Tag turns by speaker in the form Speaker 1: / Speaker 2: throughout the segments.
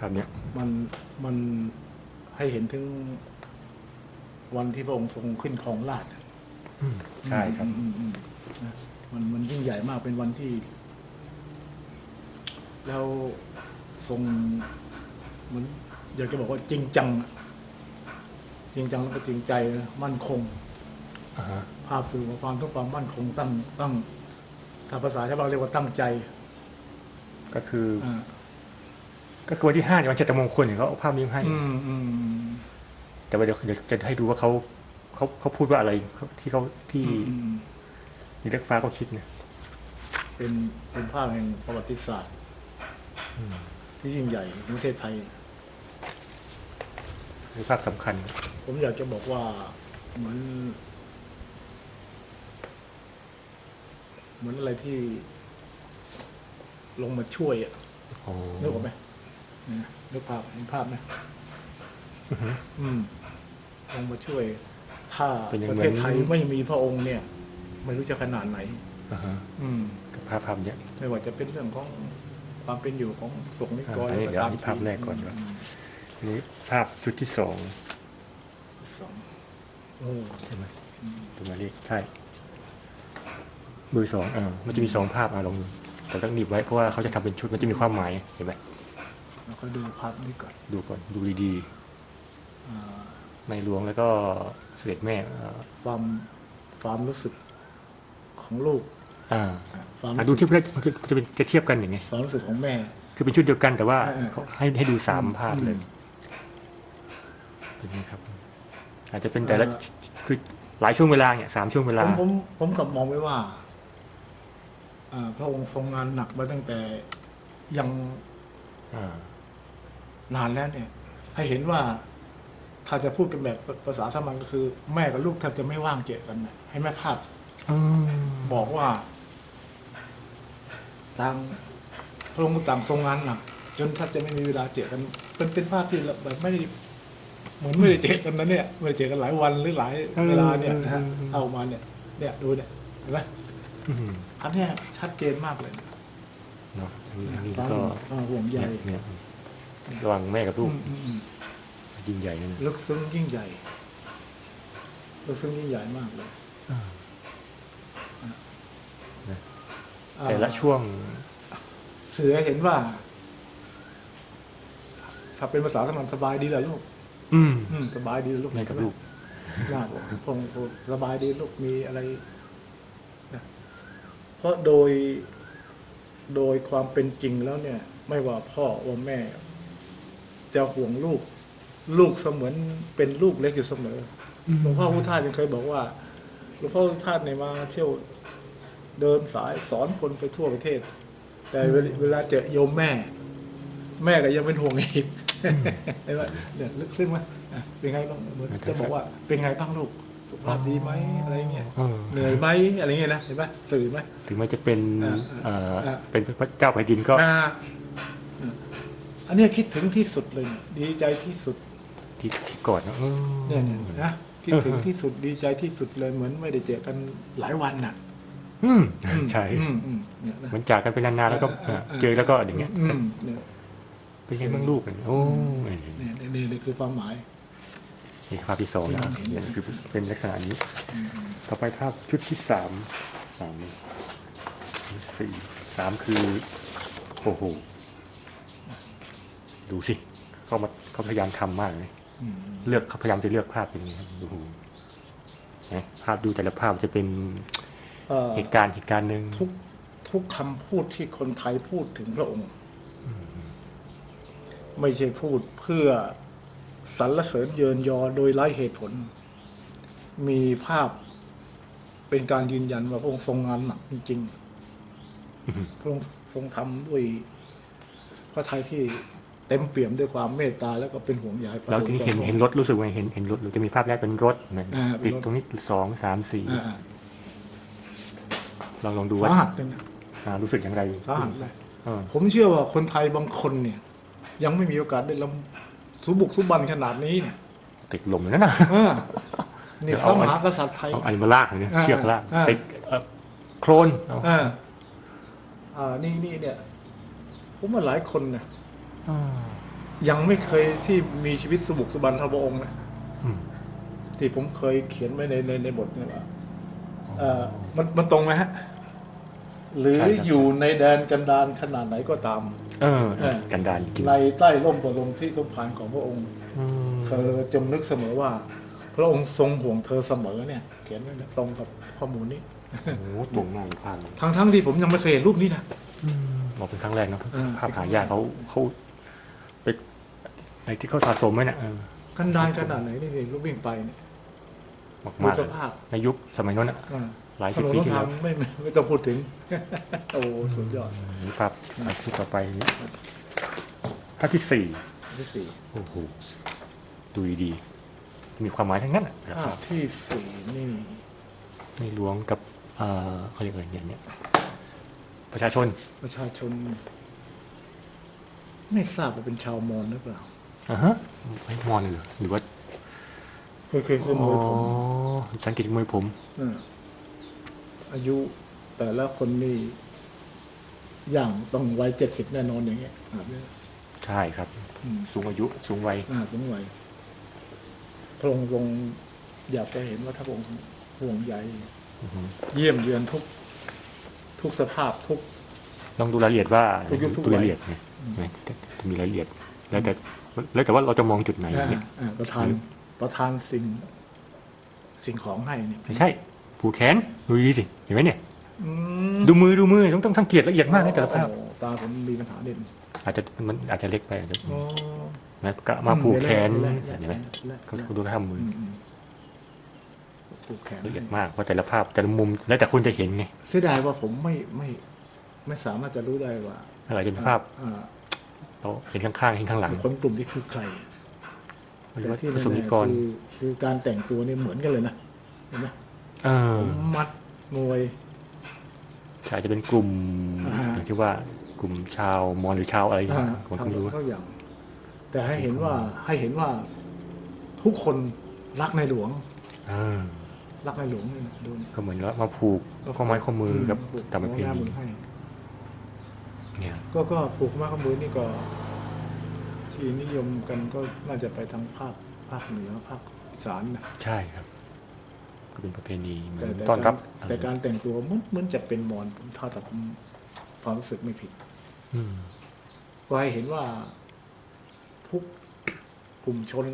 Speaker 1: ภาพเนี้ย
Speaker 2: มันมันให้เห็นถึงวันที่พระองค์ทรงขึ้นครองราชย์
Speaker 1: อืมใช่ครับ
Speaker 2: อืมอืมอืมนะมันมันยิ่งใหญ่มากเป็นวันที่ แล้วทรงเหมือนอยากจะบอกว่าจริงจังอะจริงจังแล้วก็จริงใจนะมั่นคง
Speaker 1: อ่าฮะ
Speaker 2: ภาพสื่อของความทุกความมั่นคงตั้งตั้งถ้าภาษาชาวบ้านเรียกว่าตั้งใจ
Speaker 1: ก็คืออ
Speaker 2: อ่า
Speaker 1: ก็คือวันที่ห้าเนี่ยวันเจตมงคลเนี่ยเขาเอาภาพนี้มาให้
Speaker 2: อืมอืมอืม
Speaker 1: แต่ว่าเดี๋ยวเดี๋ยวจะให้ดูว่าเขาเขาเขาพูดว่าอะไรเขาที่เขาที่
Speaker 2: อืม
Speaker 1: ในเลือกฟ้าเขาคิดเนี่ย
Speaker 2: เป็นเป็นภาพแห่งประวัติศาสตร์
Speaker 1: อืม
Speaker 2: ที่ยิ่งใหญ่ในประเทศไทย
Speaker 1: เป็นภาพสำคัญ
Speaker 2: ผมอยากจะบอกว่าเหมือนเหมือนอะไรที่ลงมาช่วยอะ
Speaker 1: โอ้
Speaker 2: นึกออกไหม นะนึกภาพเห็นภาพไหม
Speaker 1: อือฮึ
Speaker 2: อืมลงมาช่วย ถ้า
Speaker 1: เป็นอย่าง
Speaker 2: ประ
Speaker 1: เหมื
Speaker 2: เท
Speaker 1: อน
Speaker 2: ศไทยไม่มีพระองค์เนี่ย ไม่รู้จะขนาดไหน
Speaker 1: อ่าฮะ
Speaker 2: อืม
Speaker 1: กับภาพภาพเนี้ย
Speaker 2: ไม่ว่าจะเป็นเรื่องของความเป็นอยู่ของสงฆ์นิกร
Speaker 1: อ่า
Speaker 2: อะไร
Speaker 1: เดี๋ยว
Speaker 2: ตาม
Speaker 1: เอาภาพแรกก่อนดีกว่า
Speaker 2: ม
Speaker 1: อันนี้ภาพชุดที่สอง
Speaker 2: สองโอ้
Speaker 1: ใช่ไหม
Speaker 2: อืม
Speaker 1: ดูมาเลขใช่มือสองอ่ามันจะมีสองภาพอะลองดูแต่ต้องหนีบไว้เพราะว่าเขาจะทำเป็นชุดมันจะมีความหมายเห็นไหม
Speaker 2: แล้วก็ดูภาพนี้ก่อน
Speaker 1: ดูก่อน ดูดี
Speaker 2: อ่า
Speaker 1: ๆในหลวงแล้วก็เสด็จแม่อ่า
Speaker 2: ความความรู้สึกของลูก
Speaker 1: อ่า
Speaker 2: ความ
Speaker 1: อะดูเทียบกันมันจะจะเป็นจะเทียบกันอย่างไง
Speaker 2: ความรู้สึกของแม่
Speaker 1: คือเป็นชุดเดียวกันแต่ว่า
Speaker 2: เออ
Speaker 1: เขาให้ให้ดูสามภาพเลย
Speaker 2: อืม
Speaker 1: เป็นไงครับ อาจจะเป็นแต่ละคือหลายช่วงเวลาเนี่ยสามช่วงเว
Speaker 2: ผ
Speaker 1: ลา
Speaker 2: มผมผมกลับมองไว้ว่าอ่าพระองค์ทรงงานหนักมาตั้งแต่ยัง
Speaker 1: อ่า
Speaker 2: นานแล้วเนี่ย ให้เห็นว่าถ้าจะพูดกันแบบภาษาสามัญก็คือ แม่กับลูกแทบจะไม่ว่างเจอกันนะให้แม่ภาพบอกว่าต่างพระองค์ต่างทรงงานหนักจนแทบจะไม่มีเวลาเจอกันเป็นเป็นภาพที่แบบไม่ได้เหมือนไม่ได้เจอกันนะเนี่ยไม่ได้เจอกันหลายวันหรือหลายเวลาเนี่ยนะฮะ
Speaker 1: อืม
Speaker 2: เอามาเนี่ย เนี่ยดูเนี่ยเห็นไหม
Speaker 1: อืม
Speaker 2: อันเนี้ยชัดเจนมากเลย
Speaker 1: เนาะอันนี้อันนี้
Speaker 2: ความ
Speaker 1: ก็
Speaker 2: ความห่วงใย
Speaker 1: เนี่ยเนี่ย ระหว่างแม่กับลูก
Speaker 2: อืมอืมอืม
Speaker 1: ยิ่งใหญ่นั่น
Speaker 2: ลึกซึ้งยิ่งใหญ่ลึกซึ้งยิ่งใหญ่มากเลย
Speaker 1: อ่า
Speaker 2: อะ
Speaker 1: นะ
Speaker 2: อ่า
Speaker 1: แต่ละช่วง
Speaker 2: เสือเห็นว่าถ้าเป็นภาษาสมัญสบายดีเหรอลูก
Speaker 1: อืม
Speaker 2: อืมสบายดีเหรอลูก
Speaker 1: แม่กับลูก
Speaker 2: น่าบอกคงคงสบายดีลูกมีอะไรนะเพราะโดยโดยความเป็นจริงแล้วเนี่ย ไม่ว่าพ่อว่าแม่ จะห่วงลูก ลูกเสมือนเป็นลูกเล็กอยู่เสมออ
Speaker 1: ม
Speaker 2: หลวงพ่อพุทธทาสยังเคยบอกว่าหลวงพ่อพุทธทาสเนี่ยมาเที่ยวเดินสายสอนคนไปทั่วประเทศ แต่เวลาเวลาเจอโยมแม่ แม่ก็ยังเป็นห่วงอีกเห็นไหมเนี่ยลึกซึ้งไหมอะเป็นไงบ้างเหมือนจะบอกว่าเป็นไงบ้างลูกสุขภาพดีไหมอะไรเงี้ย
Speaker 1: ออ
Speaker 2: เหนื่อยไหมอะไรเงี้ยนะเห็นไหมตื่นไหม
Speaker 1: ถึงแม้จะเป็น
Speaker 2: อ่า
Speaker 1: เอ่อ
Speaker 2: อ่า
Speaker 1: เป็นพระเจ้าแผ่นดินก็
Speaker 2: อ่าอืม อันเนี้ยคิดถึงที่สุดเลยเนี่ยดีใจที่สุด
Speaker 1: ที่ที่ก่อนนะเออ
Speaker 2: เนี่ยเนี่ยนะคิดถึง
Speaker 1: เออ
Speaker 2: ที่สุดดีใจที่สุดเลยเหมือนไม่ได้เจอกันหลายวันน่ะ
Speaker 1: อืม
Speaker 2: อืม
Speaker 1: ใช่
Speaker 2: อืมอืมเนี่ยนะ
Speaker 1: เหมือนจากกันไปนานๆแล้วก็
Speaker 2: เออเออ
Speaker 1: เจอแล้วก็อย่างเงี้ย
Speaker 2: อืมเนี่ย
Speaker 1: เป็นไงบ้างลูกโอ้ย
Speaker 2: เนี่ยเนี่ยเนี่ยนี่คือความหมาย
Speaker 1: นี่ภาพที่สองนะ
Speaker 2: อืม
Speaker 1: เนี่ยคือเป็นลักษณะนี้
Speaker 2: อืมอืม
Speaker 1: ต่อไปภาพชุดที่สามสามสี่สามคือโอ้โห ดูสิเขามาเขาพยายามทำมากเลย
Speaker 2: อืม
Speaker 1: เลือกเขาพยายามจะเลือกภาพเป็นไงครับดูนะภาพดูแต่ละภาพจะเป็น
Speaker 2: เอ่อ
Speaker 1: เหตุการณ์เหตุการณ์หนึ่ง
Speaker 2: ทุกทุกคำพูดที่คนไทยพูดถึงพระองค์
Speaker 1: อืม
Speaker 2: ไม่ใช่พูดเพื่อสรรเสริญเยินยอโดยไร้เหตุผล มีภาพเป็นการยืนยันว่าพระองค์ทรงงานหนักจริง
Speaker 1: อืม
Speaker 2: ๆพระองค์ทรงทำด้วยพระทัยที่ เต็มเปี่ยมด้วยความเมตตาแล้วก็เป็นห่วงใยประ
Speaker 1: แล้วทีนี้เห็น
Speaker 2: สงฆ์
Speaker 1: เห็นรถรู้สึกว่าเห็นเห็นรถหรือจะมีภาพแรกเป็นรถนะ
Speaker 2: อ่าเป็น
Speaker 1: ติด
Speaker 2: รถ
Speaker 1: ตรงนี้สองสามสี่
Speaker 2: อ่า
Speaker 1: ลองลองดู
Speaker 2: ๆ
Speaker 1: ว่า
Speaker 2: สาหัสเลยนะ
Speaker 1: อ่ารู้สึกอย่างไร
Speaker 2: สาหัสเลย
Speaker 1: เออ
Speaker 2: ผมเชื่อว่าคนไทยบางคนเนี่ย ยังไม่มีโอกาสได้ลำสุบุกสุบันขนาดนี้เนี่ย
Speaker 1: ติดลมแล้วนะ
Speaker 2: เออนี่พระมหากษัตริย์ไทย
Speaker 1: เอาอันมาลากเลยนะ
Speaker 2: อ่า
Speaker 1: เชือกลาก
Speaker 2: อ่า
Speaker 1: ติดเอ่อโครนเอา
Speaker 2: อ่าอ่านี่นี่เนี่ย ผมว่าหลายคนเนี่ย
Speaker 1: อ่า
Speaker 2: ยังไม่เคยที่มีชีวิตสบุกสบันเท่าพระองค์นะ
Speaker 1: อืม
Speaker 2: ที่ผมเคยเขียนไว้ในในในบทเนี่ยว่าเอ่อมันมันตรงไหมฮะ หรือ
Speaker 1: ใช่ครับ
Speaker 2: อยู่ในแดนกันดารขนาดไหนก็ตาม
Speaker 1: เออ
Speaker 2: เออ
Speaker 1: กันดารจริง
Speaker 2: ในใต้ร่มประลมที่สมภารของพระองค์
Speaker 1: อืม
Speaker 2: เธอจงนึกเสมอว่า พระองค์ทรงห่วงเธอเสมอเนี่ย เขียนไว้เนี่ยตรงกับข้อมูลนี้
Speaker 1: โอ้โหตรงมากเลยภาพนี้
Speaker 2: ทั้งทั้งๆที่ผมยังไม่เคยเห็นรูปนี้นะ
Speaker 1: อืมบอกเป็นครั้งแรกเนอะ
Speaker 2: เออ
Speaker 1: ภาพหายากเขาเขา ไปไอ้ที่เขาสะสมไว้เนี่ยเออ
Speaker 2: กันดารขนาดไหนนี่เองรูปวิ่งไปเนี่ย
Speaker 1: มากมาก
Speaker 2: ดูสภาพ
Speaker 1: ในยุคสมัยนั้นอะ
Speaker 2: อ่า
Speaker 1: หลาย
Speaker 2: ถ
Speaker 1: สิบ
Speaker 2: นน
Speaker 1: ปีที่
Speaker 2: ทา
Speaker 1: แล้
Speaker 2: ง
Speaker 1: ว
Speaker 2: ไม่ไม่ไม่ต้องพูดถึงโอ้สุดยอด
Speaker 1: นี่ภาพภาพที่ต่อไปนี้ภาพที่สี่
Speaker 2: ที่สี่
Speaker 1: โอ้โหดูดีๆมีความหมายทั้งนั้นอะครับ
Speaker 2: ภาพที่สี่นี่
Speaker 1: ในหลวงกับเอ่อเขาเรียกอะไรเนี่ยเนี่ยประชาชน
Speaker 2: ประชาชน ไม่ทราบว่าเป็นชาวมอญหรือเปล่า
Speaker 1: อ่าฮะไม่มอนเหรอหรือว่า
Speaker 2: เคยเคยเคยมวยผม
Speaker 1: อ๋อสังเกตมวยผมา
Speaker 2: อายุแต่ละคนนี่อย่างต้องวัยเจ็ดสิบแน่นอนอย่างเงี้ยแบบนี้
Speaker 1: ใช่ครับ
Speaker 2: อืม
Speaker 1: สูงอายุสูงวัย
Speaker 2: อ่าสงวัยพระองค์ทรงอยากจะเห็นว่าถ้าพระองค์ห่วงใย
Speaker 1: อือฮึ
Speaker 2: เยี่ยมเยือนทุก ทุกสภาพทุก
Speaker 1: ลองดูรายละเอียดว่า
Speaker 2: ทุกยุคทุก
Speaker 1: ดูรายละเอียด
Speaker 2: วัย
Speaker 1: ไงไหมจะจะมีรายละเอียด แล้วแต่แล้วแต่ว่าเราจะมองจุดไหน
Speaker 2: อ่า
Speaker 1: เนี่ย
Speaker 2: อ่าประทานประทานสิ่ง สิ่งของให้เนี่ย
Speaker 1: ไม่ใช่ ผูกแขนดูดีสิเห็นไหมเนี่ย
Speaker 2: อืม
Speaker 1: ดูมือดูมือต้องต้องสังเกตละเอียดมากในแต่ละภาพ
Speaker 2: โอ้ตาผมมีปัญหาเด่น
Speaker 1: อาจจะมันอาจจะเล็กไปอาจจะ
Speaker 2: อ๋อ
Speaker 1: นะก็มาผูกแขน
Speaker 2: เห็
Speaker 1: เห็
Speaker 2: น
Speaker 1: น
Speaker 2: ไห
Speaker 1: ไห
Speaker 2: ม
Speaker 1: ม
Speaker 2: เห็นไหม
Speaker 1: เขาเขาดูท่ามือ
Speaker 2: อื
Speaker 1: อ
Speaker 2: มอืมผูกแขน
Speaker 1: ละเอียดมากเพราะแต่ละภาพแต่ละมุมแล้วแต่คุณจะเห็นไง
Speaker 2: เสียดายว่าผมไม่ไม่ ไม่สามารถจะรู้ได้ว่า
Speaker 1: อะไรจะเป็นภาพ
Speaker 2: อ่า
Speaker 1: เราเห็นข้างๆเห็นข้างหลัง
Speaker 2: คนกลุ่มที่คือใคร
Speaker 1: หรือว่า
Speaker 2: ที่
Speaker 1: ประสบนิ
Speaker 2: แน่
Speaker 1: ก
Speaker 2: ๆ
Speaker 1: ร
Speaker 2: คือคือการแต่งตัวนี่เหมือนกันเลยนะเห็นไหม
Speaker 1: เออ
Speaker 2: ผมมัดมวย
Speaker 1: ใช่จะเป็นกลุ่ม
Speaker 2: อ่า
Speaker 1: อย่างที่ว่ากลุ่มชาวมอญหรือชาวอะไรอย่าง
Speaker 2: อ่า
Speaker 1: เงี้ยผมไม่รู้
Speaker 2: ทำทุกอย่าง แต่ให้เห็นว่าให้เห็นว่าทุกคนรักในหลวง
Speaker 1: อ่า
Speaker 2: รักในหลวงนี่นะดูนะ
Speaker 1: ก็เหมือนว่ามาผูกข้อไม้ข้อมือกับ
Speaker 2: ผูก
Speaker 1: ตามประเพ
Speaker 2: ข้อ
Speaker 1: ณี
Speaker 2: มือให้
Speaker 1: เนี่ย
Speaker 2: ก็ก็ผูกข้อไม้ข้อมือนี่ก็ ที่นิยมกันก็น่าจะไปทางภาคภาคเหนือภาคอีสานนะ
Speaker 1: ใช่ครับ ก็เป็นประเพณีเหมือ
Speaker 2: แต่
Speaker 1: น
Speaker 2: แต่
Speaker 1: ต้อนรับ
Speaker 2: การแต่การแต่งตัวเหมันเหมันจะเป็นมอญผมถ้าแต่ผมความรู้สึกไม่ผิด
Speaker 1: อืม
Speaker 2: ก็ให้เห็นว่าทุกกลุ่มชน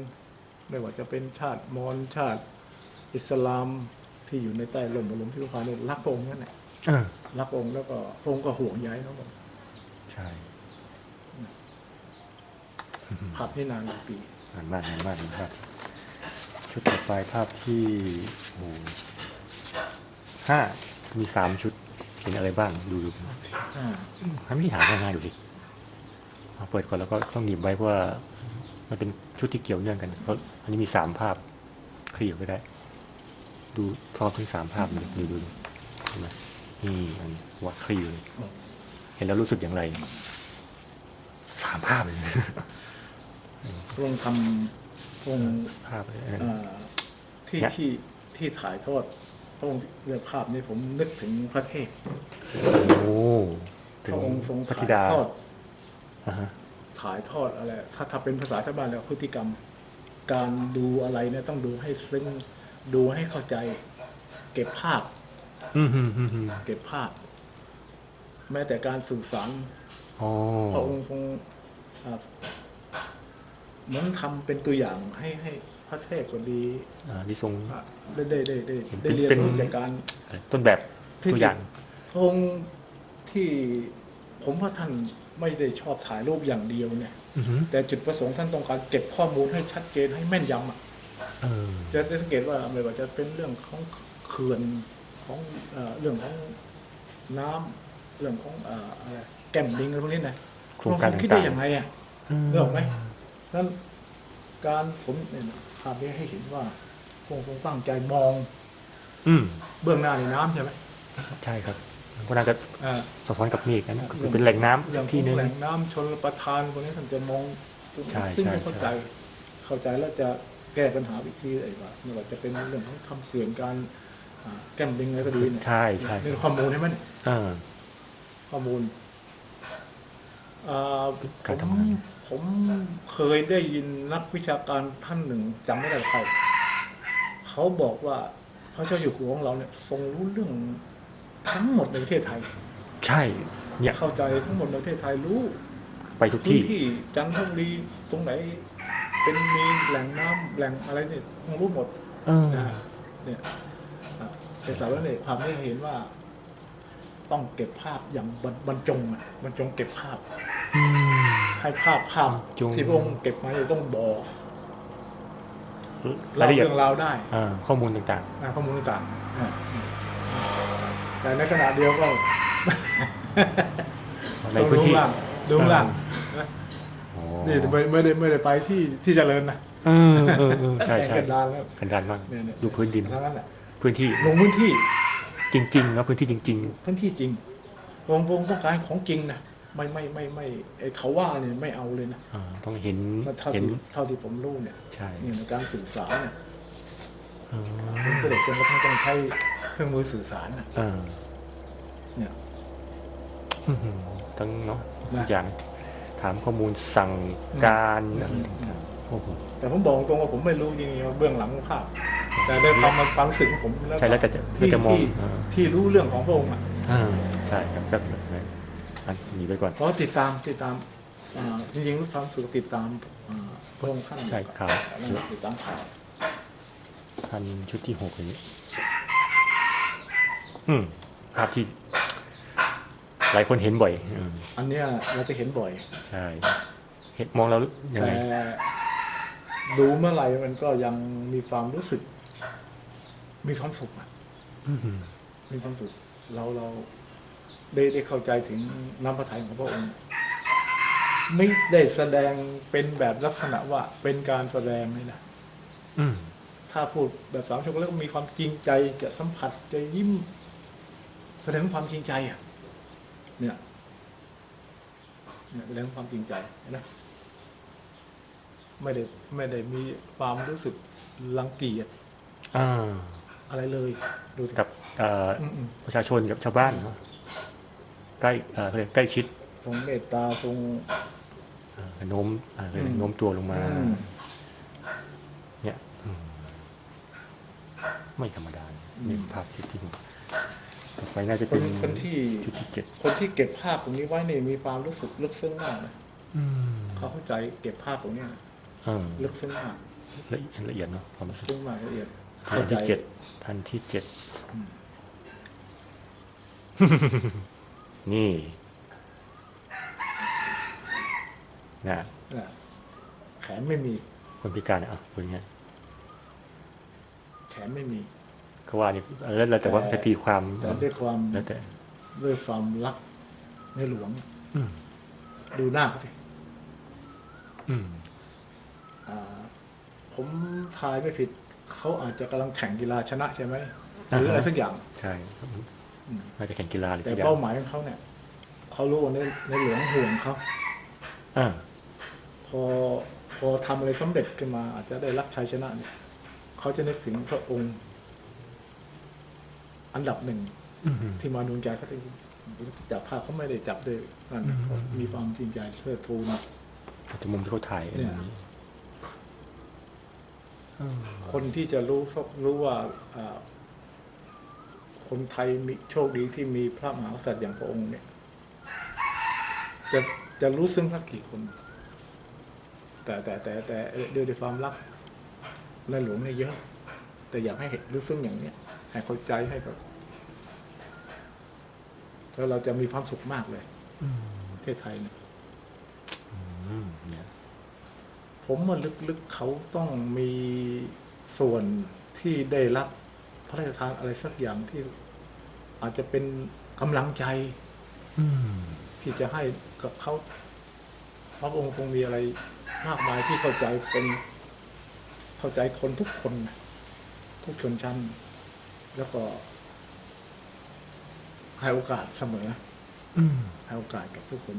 Speaker 2: ไม่ว่าจะเป็นชาติมอญชาติ อิสลามที่อยู่ในใต้ลมบรมที่พระพาเนี่ยรักพระองค์นั่นแหละ
Speaker 1: เออ
Speaker 2: รักพระองค์แล้วก็พระองค์ก็ห่วงใยเขาบอก
Speaker 1: ใช่ อืม
Speaker 2: ภาพนี่นานหลายปี
Speaker 1: นานมากนานมากนะครับ ชุดต่อไปภาพที่โอ้โหห้ามีสามชุดเห็นอะไรบ้างดูดู
Speaker 2: อ่า
Speaker 1: ทำที่หาง่ายๆดูดิเอาเปิดก่อนแล้วก็ต้องหนีบไว้เพราะว่ามันเป็นชุดที่เกี่ยวเนื่องกันเพราะอันนี้มีสามภาพคลี่ออกไปได้ ดูพร้อมทั้งสามภาพเลยดูดูดูเห็นไหมนี่อันวัดคลี่เลยเห็นแล้วรู้สึกอย่างไรสามภาพเลย
Speaker 2: พระองค์ทำพระองค์
Speaker 1: ภาพเลยเออ
Speaker 2: เอ่อที่
Speaker 1: เนี่ย
Speaker 2: ที่ที่ถ่ายทอดพระองค์เรื่องภาพนี้ผมนึกถึงพระเทพ
Speaker 1: โอ้
Speaker 2: พ
Speaker 1: ถึง
Speaker 2: ระองค์ทรง
Speaker 1: พระ
Speaker 2: ถ่า
Speaker 1: ธิ
Speaker 2: ย
Speaker 1: ดา
Speaker 2: ทอด
Speaker 1: อ่าฮะ
Speaker 2: ถ่ายทอดอะไร ถ้าถ้าเป็นภาษาชาวบ้านแล้วพฤติกรรม การดูอะไรเนี่ยต้องดูให้ซึ้งดูให้เข้าใจ เก็บภาพ
Speaker 1: อืมฮึมฮึมฮึม
Speaker 2: เก็บภาพ แม้แต่การสื่อสาร
Speaker 1: อ๋อ
Speaker 2: พระองค์ทรงอ่า เหมือนทำเป็นตัวอย่างให้ให้พระเทพก็ดี
Speaker 1: อ่าที่ทรง
Speaker 2: อะได้ได้ได้ได้
Speaker 1: เห็น
Speaker 2: ได้เรียน
Speaker 1: เป็น
Speaker 2: รู้จากการ
Speaker 1: ต้นแบบ
Speaker 2: ที่
Speaker 1: ตัวอย่าง
Speaker 2: พระองค์ที่ผมว่าท่านไม่ได้ชอบถ่ายรูปอย่างเดียวเนี่ย
Speaker 1: อือฮึ
Speaker 2: แต่จุดประสงค์ท่านต้องการเก็บข้อมูลให้ชัดเจนให้แม่นยำอะ
Speaker 1: เออ
Speaker 2: จะจะสังเกตว่าไม่ว่าจะเป็นเรื่องของเขื่อนของเอ่อเรื่องของน้ำเรื่องของเอ่ออะไรแก่มลิงอะไรพวกนี้นะ
Speaker 1: โครงการ
Speaker 2: พะคิดได้
Speaker 1: ต่างๆ
Speaker 2: ยังไงอะ
Speaker 1: อืม
Speaker 2: เรื่องไหม นั้นการผมเนี่ยภาพนี้ให้เห็นว่าคงคงตั้งใจมอง
Speaker 1: อืม
Speaker 2: เบื้องหน้าในน้ำใช่ไหม
Speaker 1: ใช่ครับก็น่าจะ
Speaker 2: อ่า
Speaker 1: สะท้อนกับเมฆนะก็คือเป็นแหล่งน้ำ
Speaker 2: เรื่อง
Speaker 1: ที่หนึง
Speaker 2: แหล่งน้ำชนประทานพวกนี้ท่านจะมอง
Speaker 1: ใช่
Speaker 2: ซึ่ง
Speaker 1: ใช่
Speaker 2: เข้าใจ เข้าใจแล้วจะแก้ปัญหาวิธีอะไรว่าไม่ว่าจะเป็นเรื่องของทำเสื่อมการอ่าแก้มลิงอะไรก็ดีเนี่ย
Speaker 1: ใช่ใช่
Speaker 2: นี่ข้อมูลใช่ไหมเนี่ย
Speaker 1: เออ
Speaker 2: ข้อมูลอ่า
Speaker 1: การ
Speaker 2: ผ
Speaker 1: ทำ
Speaker 2: ม
Speaker 1: งาน
Speaker 2: ผผมเคยได้ยินนักวิชาการท่านหนึ่งจำไม่ได้ใครเขาบอกว่าพระเจ้าอยู่หัวของเราเนี่ย ทรงรู้เรื่องทั้งหมดในประเทศไทย
Speaker 1: ใช่เนี่ย
Speaker 2: เข้าใจทั้งหมดในประเทศไทยรู้
Speaker 1: ไปทุก
Speaker 2: พื้
Speaker 1: ที่
Speaker 2: นที่จันทบุรีตรงไหน เป็นมีแหล่งน้ำแหล่งอะไรเนี่ยคงรู้หมด
Speaker 1: เออ
Speaker 2: นะเนี่ยอะแต่แต่ว่าเนี่ยความที่เห็นว่า ต้องเก็บภาพอย่างบรรบรรจงอะบรรจงเก็บภาพ
Speaker 1: อืม
Speaker 2: ให้ภาพภาพ
Speaker 1: บรรจง
Speaker 2: ที่พระองค์เก็บมาเนี่ยต้องบอก
Speaker 1: ราย
Speaker 2: เล่า
Speaker 1: ละเอียด
Speaker 2: เรื่องราวได้
Speaker 1: อ่าข้อมูลต่าง
Speaker 2: อะข้อมูลต่างๆอะแต่ในขณะเดียวก็
Speaker 1: ในพื้นที่
Speaker 2: ต้องรู้ล่างรู้ล่าง
Speaker 1: อ่า
Speaker 2: นะ
Speaker 1: ๆโอ้
Speaker 2: นี่ไม่ไม่ได้ไม่ได้ไปที่ที่เจริญนะ
Speaker 1: เออเออเออใช่ใช่
Speaker 2: กันดานแล้ว
Speaker 1: กันดานมาก
Speaker 2: เนี่ยเนี่ย
Speaker 1: ดูพื้นดิน
Speaker 2: ทั้งนั้นแหละ
Speaker 1: พื้นที่
Speaker 2: ลงพื้นที่
Speaker 1: จริงๆนะพื้นที่จริง
Speaker 2: พื้นที่จริงวงวงต้องการของจริงนะไม่ไม่ไม่ไม่ไอ้เขาว่าเนี่ยไม่เอาเลยนะ
Speaker 1: ๆอ่าต้องเห็น
Speaker 2: เท่า
Speaker 1: เห็น
Speaker 2: ที่เท่าที่ผมรู้เนี่ย
Speaker 1: ใช่
Speaker 2: เนี่ยในการสื่อสารเนี่ย
Speaker 1: อ๋อ
Speaker 2: ผมเสด็จจนกระทั่งต้องใช้เครื่องมือสื่อสารนะ
Speaker 1: อ่า
Speaker 2: เนี่ย
Speaker 1: อื้อหือทั้งเนาะ
Speaker 2: นะ
Speaker 1: ทุกอย่างถามข้อมูลสั่งการ
Speaker 2: อืม
Speaker 1: อะไร
Speaker 2: อืม
Speaker 1: ต่างๆโอ้โห
Speaker 2: แต่ผมบอกตรงว่าผมไม่รู้จริงๆว่าเบื้องหลังภาพแต่ได้ความมันความรู้สึกของผมแล้ว
Speaker 1: ใช่แล้วแต่จะ
Speaker 2: ที่
Speaker 1: จะมอง
Speaker 2: ที่
Speaker 1: อ่า
Speaker 2: ที่รู้เรื่องของพระองค์อะ
Speaker 1: อ่าใช่ครับแป๊บนึงนะอันนี้ไปก่อน
Speaker 2: เพราะติดตามติดตามอ่าจริงๆรู้ความรู้สึกติดตามอ่าพระองค์ท่าน
Speaker 1: ใช่ข่าว
Speaker 2: นั่นแหละติดตามข่าว
Speaker 1: พันชุดที่หกอย่างนี้อืมภาพที่หลายคนเห็นบ่อยอืม
Speaker 2: อันเนี้ยเราจะเห็นบ่อย
Speaker 1: ใช่ เห็นมองแล้วยัง
Speaker 2: แต่
Speaker 1: ไง
Speaker 2: ดูเมื่อไหร่มันก็ยังมีความรู้สึก มีความสุขอะ
Speaker 1: อือหือ
Speaker 2: มีความสุขเราเราได้ได้เข้าใจถึงน้ำพระทัยของพระองค์ ไม่ได้แสดงเป็นแบบลักษณะว่า เป็นการแสดงเลยนะ
Speaker 1: อืม
Speaker 2: ถ้าพูดแบบสามชนแล้วก็มีความจริงใจจะสัมผัสจะยิ้ม แสดงความจริงใจอะ เนี่ยเนี่ยแสดงความจริงใจเห็นไหม ไม่ได้ไม่ได้มีความรู้สึกรังเกียจ
Speaker 1: อ่า
Speaker 2: อะไรเลย ดูดิ
Speaker 1: กับเอ่ออ
Speaker 2: มอืม
Speaker 1: ประชาชนกับชาวบ้านเนาะใกล้เอ่อเขาเรียกใกล้ชิด
Speaker 2: ทรงเมตตาทรง
Speaker 1: อ่าโน้มอ่าเขาเรียก
Speaker 2: อืม
Speaker 1: โน้มตัวลงมา
Speaker 2: อืม
Speaker 1: เนี่ยอืมไม่ธรรมดา
Speaker 2: อืม
Speaker 1: นี่ภาพชุดที่หกต่อไปน่าจะ
Speaker 2: ค
Speaker 1: เป็น
Speaker 2: นคนที่
Speaker 1: ชุดที่เจ็ด
Speaker 2: คนที่เก็บภาพตรงนี้ไว้เนี่ยมีความรู้สึกลึกซึ้งมากนะ
Speaker 1: อืม
Speaker 2: เขาเข้าใจเก็บภาพตรงเนี้ย
Speaker 1: อ่า
Speaker 2: ลึกซึ้งมาก
Speaker 1: ละเอียดละเอียดเนาะความรู้สึก
Speaker 2: ซึ้งมากละเอียด
Speaker 1: ท่านที่เจ็ดท่านที่เจ็ด
Speaker 2: อืม
Speaker 1: นี่นะ
Speaker 2: น่ะแขนไม่มี
Speaker 1: คนพิการอะเป็นไง
Speaker 2: แขนไม่มี
Speaker 1: เขาว่านี่แล้วแล้วแต่ว่าจะตีความ
Speaker 2: แต่ด้วยความ
Speaker 1: แล้วแต่
Speaker 2: ด้วยความรักในหลวง
Speaker 1: อืม
Speaker 2: ดูหน้าเขาสิ
Speaker 1: อืม
Speaker 2: อ่า ผมทายไม่ผิด เขาอาจจะกำลังแข่งกีฬาชนะใช่ไหมหรืออะไรสักอย่าง
Speaker 1: ใช่ครับ
Speaker 2: อืม
Speaker 1: น่าจะแข่งกีฬาหรือ
Speaker 2: แต่
Speaker 1: สักอย่ง
Speaker 2: เป้าหมายของเขาเนี่ยเขารู้ว่าในในหลวงห่วงเขา
Speaker 1: อ่า
Speaker 2: พอพอทำอะไรสำเร็จขึ้นมา อาจจะได้รับชัยชนะเนี่ยเขาจะนึกถึงพระองค์ อันดับหนึ่ง
Speaker 1: อืม
Speaker 2: ที่มาดวงใจเขาจะจับภาพเขาไม่ได้จับด้วยนั่นนะ
Speaker 1: อืม
Speaker 2: เขามีความจริงใจเทิดทูน
Speaker 1: อาจจะมุมที่เขาถ่ายอะไร
Speaker 2: เนี่ย
Speaker 1: แบบนี้อืม
Speaker 2: คนที่จะรู้รู้ว่าอ่าคนไทยมีโชคดีที่มีพระมหากษัตริย์อย่างพระองค์เนี่ย จะจะรู้ซึ่งสักกี่คน แต่แต่แต่แต่ด้วยด้วยความรักในหลวงเนี่ยเยอะ แต่อยากให้เห็นรู้ซึ่งอย่างเนี้ยให้เข้าใจให้แบบแล้วเราจะมีความสุขมากเลย
Speaker 1: อืม
Speaker 2: ประเทศไทยเนี่ย
Speaker 1: อืมเนี่ย
Speaker 2: ผมว่าลึกๆเขาต้องมีส่วนที่ได้รับพระราชทานอะไรสักอย่างที่อาจจะเป็นกำลังใจ
Speaker 1: อืม
Speaker 2: ที่จะให้กับเขาพระองค์คงมีอะไรมากมายที่เข้าใจเป็นเข้าใจคนทุกคนนะทุกชนชั้น แล้วก็ให้โอกาสเสมอ
Speaker 1: อืม
Speaker 2: ให้โอกาสกับทุกคน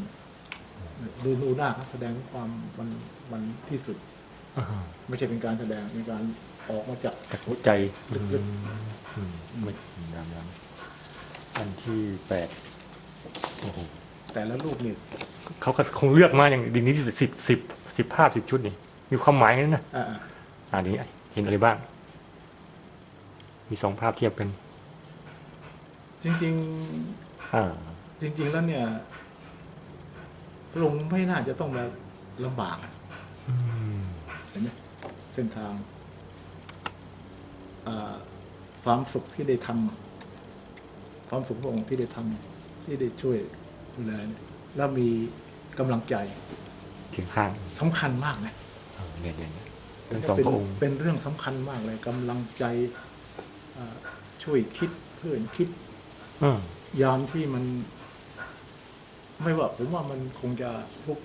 Speaker 2: ดูดูหน้าครับแสดงความมันมันที่สุด
Speaker 1: อ่า
Speaker 2: ไม่ใช่เป็นการแสดงเป็นการออกมาจาก
Speaker 1: จากหัวใจ
Speaker 2: ลึก
Speaker 1: ๆอืมไม่ดำดำอันที่แปดโอ้โห
Speaker 2: ๆแแต่ละรูปนี่
Speaker 1: เขาก็คงเลือกมาอย่างดีนี้ที่สิบสิบสิบภาพสิบชุดนี่มีความหมายนั่นนะ
Speaker 2: อ่า
Speaker 1: อ่านี้เห็นอะไรบ้าง มีสองภาพเทียบกัน
Speaker 2: จริง
Speaker 1: อ่า
Speaker 2: ๆจริง ๆ แล้วเนี่ย พระองค์ไม่น่าจะต้องมาลำบากอะ
Speaker 1: อืม
Speaker 2: เห็นไหมเส้นทางอ่าความสุขที่ได้ทำความสุขของพระองค์ที่ได้ทำที่ได้ช่วยดูแลเนี่ยแล้วมีกำลังใจ
Speaker 1: เคียงข้าง
Speaker 2: สำคัญมากนะ
Speaker 1: เออเนี่ยเนี่ยเนี่ยทั้งสอง
Speaker 2: เป็น
Speaker 1: พระองค์
Speaker 2: เป็นเรื่องสำคัญมากเลยกำลังใจอ่าช่วยคิดเพื่อนคิด
Speaker 1: อืม
Speaker 2: ยามที่มัน ไม่ว่าผมว่ามันคงจะทุก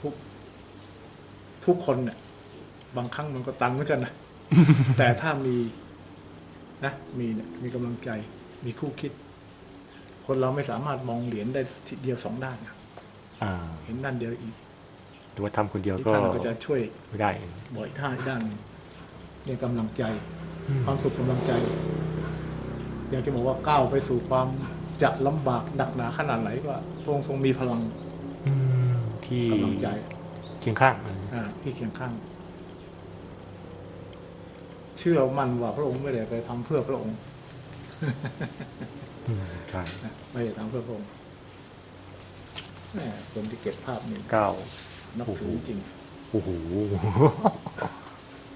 Speaker 2: ทุกทุกคนเนี่ยบางครั้งมันก็ตันเหมือนกันนะแต่ถ้ามีนะมีเนี่ยมีกำลังใจ มีคู่คิด คนเราไม่สามารถมองเหรียญได้ทีเดียวสองด้านนะ
Speaker 1: อ่า
Speaker 2: เห็นด้านเดียวอีก
Speaker 1: หรือว่าทำคนเดียว
Speaker 2: อีก
Speaker 1: ก็
Speaker 2: ท่านก็จะช่วย
Speaker 1: ไม่ได้
Speaker 2: บ่อยท่าอีกด้านหนึ่งเนี่ยกำลังใจ
Speaker 1: อืม
Speaker 2: ความสุขกำลังใจ อยากจะบอกว่าก้าวไปสู่ความ จะลำบากหนักหนาขนาดไหนก็พระองค์ทรงมีพลัง
Speaker 1: อืมที่
Speaker 2: กำลังใจ
Speaker 1: เคียงข้าง
Speaker 2: อ่าที่เคียงข้าง เชื่อมั่นว่าพระองค์ไม่ได้ไปทำเพื่อพระองค์
Speaker 1: อืมใช่
Speaker 2: นะไม่ได้ทำเพื่อพระองค์แม่คนที่เก็บภาพนี่
Speaker 1: เก้า
Speaker 2: นับถือจริง
Speaker 1: โอ้โห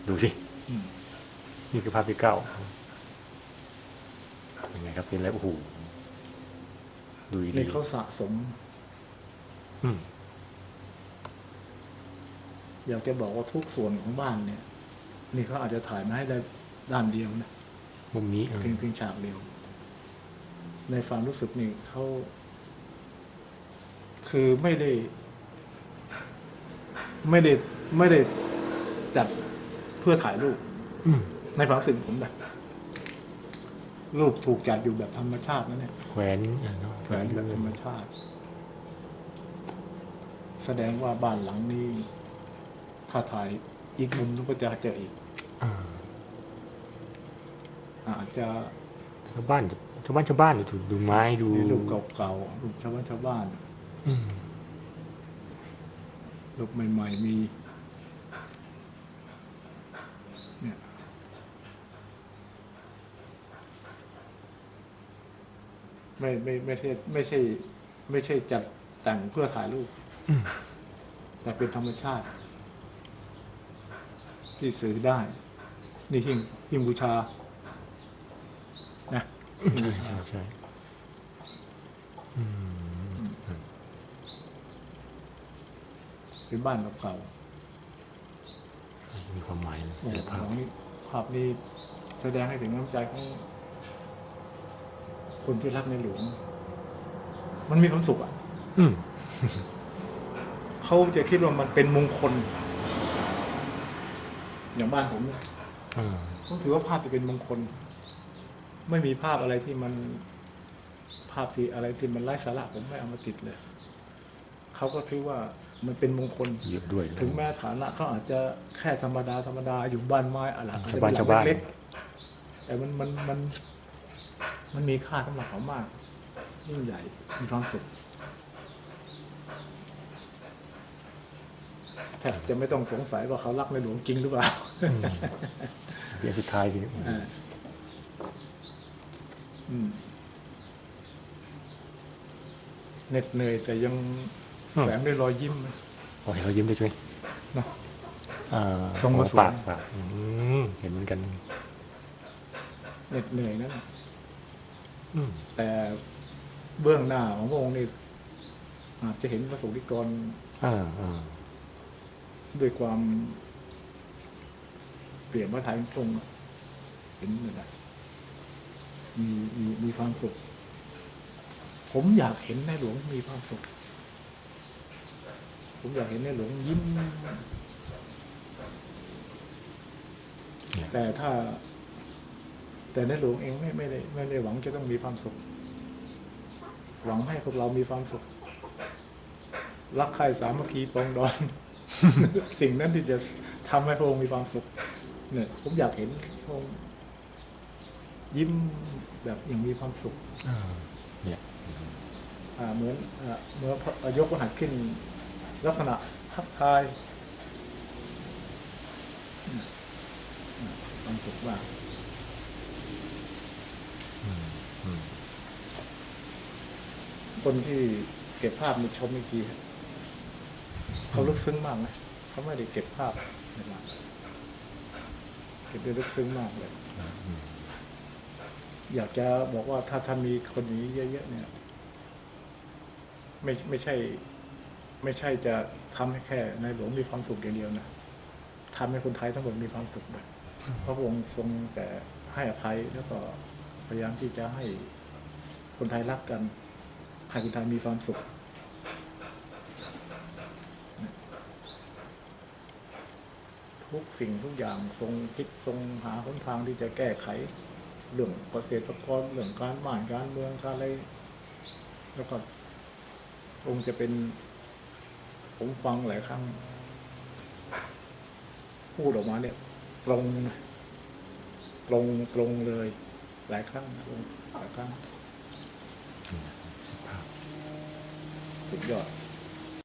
Speaker 1: ดูสิ
Speaker 2: อืม
Speaker 1: นี่คือภาพที่เก้าเป็นไงครับเป็นแล้วโอ้โห ดูดี
Speaker 2: นี่เขาสะสม
Speaker 1: อืม
Speaker 2: อยากจะบอกว่าทุกส่วนของบ้านเนี่ย นี่เขาอาจจะถ่ายมาให้ได้ด้านเดียวนะ
Speaker 1: มุมนี้เออ
Speaker 2: เพียงเพียงฉากเดียว ในความรู้สึกนี่เขาคือไม่ได้ ไม่ได้ไม่ได้จัดเพื่อถ่ายรูป
Speaker 1: อืม
Speaker 2: ในความรู้สึกผมนะ รูปถูกจัดอยู่แบบธรรมชาตินั่นเนี่ย
Speaker 1: แขวนเออเนาะ
Speaker 2: แขวนแบบธรรมชาติ แสดงว่าบ้านหลังนี้ถ้าถ่ายอีกมุมนึงก็จะเจออีก
Speaker 1: อ่า
Speaker 2: อาจจะ
Speaker 1: ชาวบ้านชาวบ้านชาวบ้านดูดูไม้ดู
Speaker 2: มีรูปเก่าๆรูปชาวบ้านชาวบ้าน
Speaker 1: อืม
Speaker 2: รูปใหม่ ๆ มี เนี่ย ไม่ไม่ไม่ใช่ไม่ใช่ ไม่ใช่จัดแต่งเพื่อถ่ายรูป
Speaker 1: อืม
Speaker 2: แต่เป็นธรรมชาติ ที่สื่อได้ นี่หิ้งหิ้งบูชา นะหิ้งบู
Speaker 1: ใช่
Speaker 2: ชา
Speaker 1: ใช่ใช่อืมอืม
Speaker 2: เป็นบ้านเก่า
Speaker 1: มีความหมายเลย
Speaker 2: ๆโอ้โห
Speaker 1: แต่ภาพ
Speaker 2: นี้ภาพนี้แสดงให้ถึงน้ำใจของ คนที่รักในหลวง มันมีความสุขอะ
Speaker 1: อืม
Speaker 2: เขาจะคิดว่ามันเป็นมงคล อย่างบ้านผมเนี่ย
Speaker 1: อ่า
Speaker 2: ผมถือว่าภาพจะเป็นมงคล ไม่มีภาพอะไรที่มัน ภาพที่อะไรที่มันไร้สาระผมไม่เอามาติดเลยเขาก็ถือว่ามันเป็นมงคล
Speaker 1: เยอะด้วย
Speaker 2: ถึงแม้ฐานะเขาอาจจะแค่ธรรมดาธรรมดาอยู่บ้านไม้อะไรอาจ
Speaker 1: ชาว
Speaker 2: จะ
Speaker 1: บ้าน
Speaker 2: เป็นหลั
Speaker 1: ชางวบ้าน
Speaker 2: เล็กๆแต่มันมันมัน มันมีค่าสำหรับเขามากยิ่งใหญ่มีความสุขแทบจะไม่ต้องสงสัยว่าเขารักในหลวงจริงหรือเปล่า
Speaker 1: อืมเดี๋ยวสุดท้ายทีนี้
Speaker 2: อ่าอืมเหน็ดเหนื่อยแต่ยังแฝงด้วยรอยยิ้มนะ
Speaker 1: ขอให้เขายิ้มด้วยใช่ไหม
Speaker 2: เนาะ
Speaker 1: อ่า
Speaker 2: ตรงมา
Speaker 1: โอ้
Speaker 2: สวย
Speaker 1: ปากปากอืมเห็นเหมือนกัน
Speaker 2: เหน็ดเหนื่อยนั่นน่ะ
Speaker 1: อืม
Speaker 2: แต่เบื้องหน้าของพระองค์นี่อาจจะเห็นพระสงฆ์นิกร
Speaker 1: อ่าอ่า
Speaker 2: ด้วยความเปลี่ยนพระทัยตรงเห็นเลยนะมีมีมีความสุข ผมอยากเห็นในหลวงมีความสุข ผมอยากเห็นในหลวงยิ้ม
Speaker 1: เนี่ย
Speaker 2: แต่ถ้า แต่ในหลวงเองไม่ไม่ได้ไม่ได้หวังจะต้องมีความสุข หวังให้พวกเรามีความสุข รักใครสามัคคีปรองดองสิ่งนั้นที่จะทำให้พระองค์มีความสุข เนี่ย ผมอยากเห็นพระองค์ยิ้มแบบอย่างมีความสุข
Speaker 1: อ่าเนี่ย
Speaker 2: อ่าเหมือนอ่าเมื่อพระยกพระหัตถ์ขึ้น ลักษณะทักทายอืมอืมความสุขมาก
Speaker 1: อืมอืม
Speaker 2: คนที่เก็บภาพมีชมอีกทีเขาลึกซึ้งมากนะเขาไม่ได้เก็บภาพในมาเก็บได้ลึกซึ้งมากเลย
Speaker 1: อืม
Speaker 2: อยากจะบอกว่าถ้าถ้ามีคนอย่างนี้เยอะๆเนี่ย ไม่ไม่ใช่ ไม่ใช่จะทำให้แค่ในหลวงมีความสุขอย่างเดียวนะทำให้คนไทยทั้งหมดมีความสุขด้วยเพราะพระองค์ทรงแต่ให้อภัยแล้วก็ พยายามที่จะให้คนไทยรักกันให้คนไทยมีความสุข ทุกสิ่งทุกอย่างทรงคิดทรงหาหนทางที่จะแก้ไขเรื่องเกษตรกรเรื่องการบ้านการเมืองการอะไรแล้วก็องค์จะเป็นผมฟังหลายครั้งพูดออกมาเนี่ย ตรงตรงตรงเลย หลายครั้งตรงหลายครั้ง
Speaker 1: อืมภาพ
Speaker 2: สุดยอด